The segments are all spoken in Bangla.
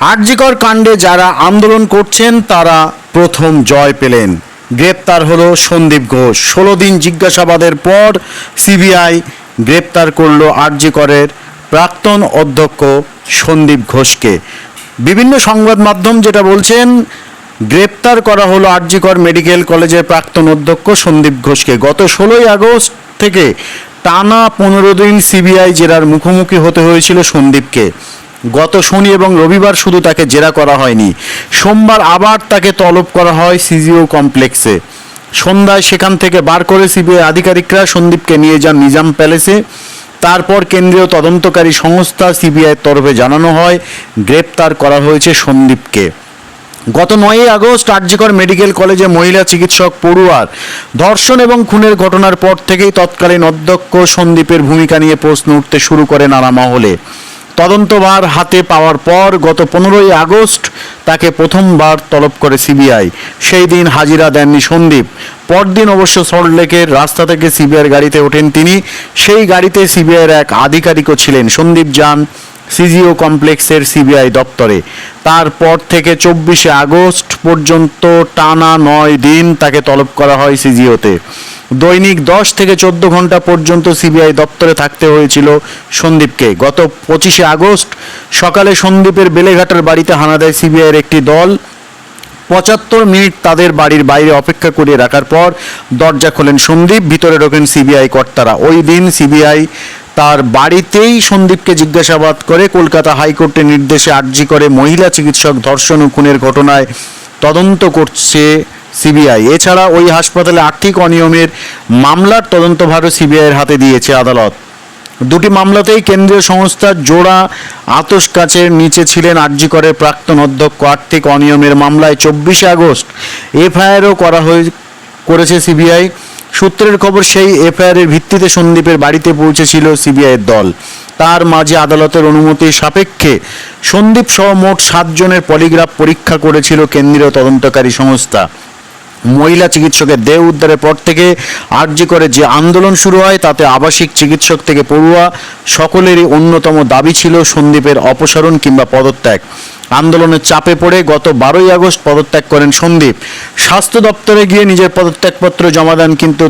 আরজিকর কাণ্ডে যারা আন্দোলন করছেন, তারা প্রথম জয় পেলেন। গ্রেপ্তার হলো সন্দীপ ঘোষ। ষোলো দিন জিজ্ঞাসাবাদের পর সিবিআই গ্রেপ্তার করল আরজিকরের প্রাক্তন অধ্যক্ষ সন্দীপ ঘোষকে। বিভিন্ন সংবাদ মাধ্যম যেটা বলছেন, গ্রেপ্তার করা হলো আরজিকর মেডিকেল কলেজের প্রাক্তন অধ্যক্ষ সন্দীপ ঘোষকে। গত ষোলোই আগস্ট থেকে টানা পনেরো দিন সিবিআই জেরার মুখোমুখি হতে হয়েছিল সন্দীপকে। গত শনি এবং রবিবার শুধু তাকে জেরা করা হয়নি। সোমবার আবার তাকে তলব করা হয় সিজিও কমপ্লেক্সে। সন্ধ্যায় সেখান থেকে বার করে সিবিআই আধিকারিকরা সন্দীপকে নিয়ে যান নিজাম প্যালেসে। তারপর কেন্দ্রীয় তদন্তকারী সংস্থা সিবিআইয়ের তরফে জানানো হয়, গ্রেপ্তার করা হয়েছে সন্দীপকে। গত নয়ই আগস্ট আরজিকর মেডিকেল কলেজে মহিলা চিকিৎসক পড়ুয়ার ধর্ষণ এবং খুনের ঘটনার পর থেকেই তৎকালীন অধ্যক্ষ সন্দীপের ভূমিকা নিয়ে প্রশ্ন উঠতে শুরু করে নানা মহলে। তদন্তভার হাতে পাওয়ার পর গত পনেরোই আগস্ট তাকে প্রথমবার তলব করে সিবিআই। সেই দিন হাজিরা দেননি সন্দীপ। পরদিন অবশ্য সল্টলেকের রাস্তা থেকে সিবিআইয়ের গাড়িতে ওঠেন তিনি। সেই গাড়িতে সিবিআইয়ের এক আধিকারিকও ছিলেন। সন্দীপ যান সিজিও কমপ্লেক্সের সিবিআই দপ্তরে। তারপর থেকে চব্বিশে আগস্ট পর্যন্ত টানা নয় দিন তাকে তলব করা হয় সিজিওতে। দৈনিক দশ থেকে চোদ্দ ঘণ্টা পর্যন্ত সিবিআই দপ্তরে থাকতে হয়েছিল সন্দীপকে। গত পঁচিশে আগস্ট সকালে সন্দীপের বেলেঘাটার বাড়িতে হানা দেয় সিবিআইয়ের একটি দল। পঁচাত্তর মিনিট তাদের বাড়ির বাইরে অপেক্ষা করিয়ে রাখার পর দরজা খোলেন সন্দীপ, ভিতরে ঢোকেন সিবিআই কর্তারা। ওই দিন সিবিআই তার বাড়িতেই সন্দীপকে জিজ্ঞাসাবাদ করে কলকাতা হাইকোর্টের নির্দেশে আর্জি করে মহিলা চিকিৎসক ধর্ষণ ও খুনের ঘটনায় তদন্ত করছে সিবিআই। এছাড়া ওই হাসপাতালে আর্থিক অনিয়মের মামলার তদন্তভারও সিবিআইয়ের হাতে দিয়েছে আদালত। দুটি মামলাতেই কেন্দ্রীয় সংস্থার জোড়া আতস কাচের নিচে ছিলেন আরজিকরের প্রাক্তন অধ্যক্ষ। আর্থিক অনিয়মের মামলায় চব্বিশে আগস্ট এফআইআরও করা হয়ে করেছে সিবিআই। সূত্রের খবর, সেই এফআইআরের ভিত্তিতে সন্দীপের বাড়িতে পৌঁছেছিল সিবিআইয়ের দল। তার মাঝে আদালতের অনুমতি সাপেক্ষে সন্দীপ সহ মোট সাতজনের পলিগ্রাফ পরীক্ষা করেছিল কেন্দ্রীয় তদন্তকারী সংস্থা। মহিলা চিকিৎসকের দেহ উদ্ধারের পর থেকে আর্জি করে যে আন্দোলন শুরু হয়, তাতে আবাসিক চিকিৎসক থেকে পড়ুয়া সকলেরই অন্যতম দাবি ছিল সন্দীপের অপসারণ কিংবা পদত্যাগ। আন্দোলনের চাপে পড়ে গত বারোই আগস্ট পদত্যাগ করেন সন্দীপ। স্বাস্থ্য দপ্তরে গিয়ে নিজের পদত্যাগপত্র জমা দেন, কিন্তু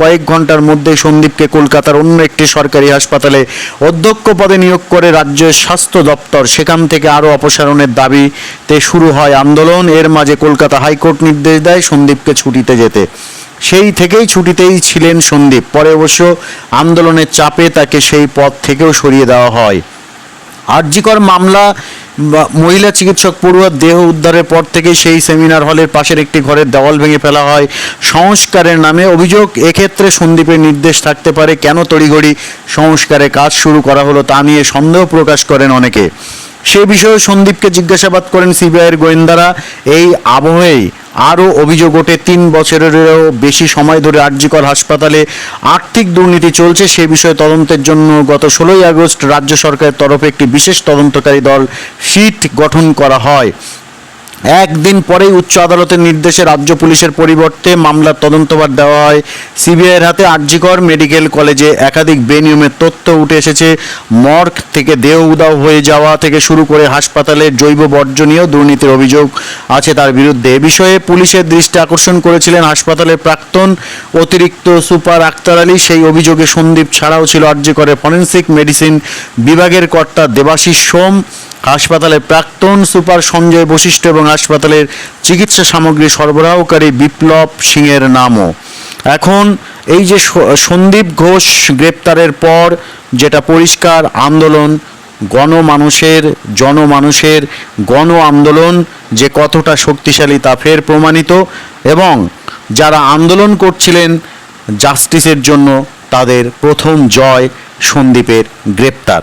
কয়েক ঘণ্টার মধ্যে সন্দীপকে কলকাতার অন্য একটি সরকারি হাসপাতালে অধ্যক্ষ পদে নিয়োগ করে রাজ্যের স্বাস্থ্য দপ্তর। সেখান থেকে আরও অপসারণের দাবিতে শুরু হয় আন্দোলন। এর মাঝে কলকাতা হাইকোর্ট নির্দেশ দেয় সন্দীপকে ছুটিতে যেতে। সেই থেকেই ছুটিতেই ছিলেন সন্দীপ। পরে অবশ্য আন্দোলনের চাপে তাকে সেই পদ থেকেও সরিয়ে দেওয়া হয়। আরজিকর মামলা মহিলা চিকিৎসক পড়ুয়ার দেহ উদ্ধারের পর থেকেই সেই সেমিনার হলের পাশের একটি ঘরের দেওয়াল ভেঙে ফেলা হয়। সংস্কারের নামে অভিযোগ, এক্ষেত্রে সন্দীপের নির্দেশ থাকতে পারে। কেন তড়িঘড়ি সংস্কারে কাজ শুরু করা হলো তা নিয়ে সন্দেহ প্রকাশ করেন অনেকে। সে বিষয়ে সন্দীপকে জিজ্ঞাসাবাদ করেন সিবিআইয়ের গোয়েন্দারা। এই আবহেই আরও অভিযোগ ওঠে, তিন বছরেরও বেশি সময় ধরে আরজিকর হাসপাতালে আর্থিক দুর্নীতি চলছে, সে বিষয়ে তদন্তের জন্য গত ষোলোই আগস্ট রাজ্য সরকারের তরফে একটি বিশেষ তদন্তকারী দল ফিট গঠন করা হয়। একদিন পরেই উচ্চ আদালতের নির্দেশে রাজ্য পুলিশের পরিবর্তে মামলার তদন্তভার দেওয়া হয়। সিবিআইয়ের হাতে আরজিকর মেডিকেল কলেজে একাধিক বেনিয়মের তথ্য উঠে এসেছে। মর্গ থেকে দেহ উদাও হয়ে যাওয়া থেকে শুরু করে হাসপাতালের জৈব বর্জনীয় দুর্নীতির অভিযোগ আছে তার বিরুদ্ধে। এ বিষয়ে পুলিশের দৃষ্টি আকর্ষণ করেছিলেন হাসপাতালের প্রাক্তন অতিরিক্ত সুপার আক্তার আলী। সেই অভিযোগে সন্দীপ ছাড়াও ছিল আরজিকরের ফরেন্সিক মেডিসিন বিভাগের কর্তা দেবাশিস সোম। হাসপাতালের প্রাক্তন সুপার সঞ্জয় বশিষ্ঠ এবং হাসপাতালের চিকিৎসা সামগ্রী সরবরাহকারী বিপ্লব সিংয়ের নামও। এখন এই যে সন্দীপ ঘোষ গ্রেপ্তারের পর যেটা পরিষ্কার আন্দোলন, গণমানুষের, জনমানুষের গণ আন্দোলন যে কতটা শক্তিশালী তা ফের প্রমাণিত এবং যারা আন্দোলন করছিলেন জাস্টিসের জন্য তাদের প্রথম জয় সন্দীপের গ্রেপ্তার।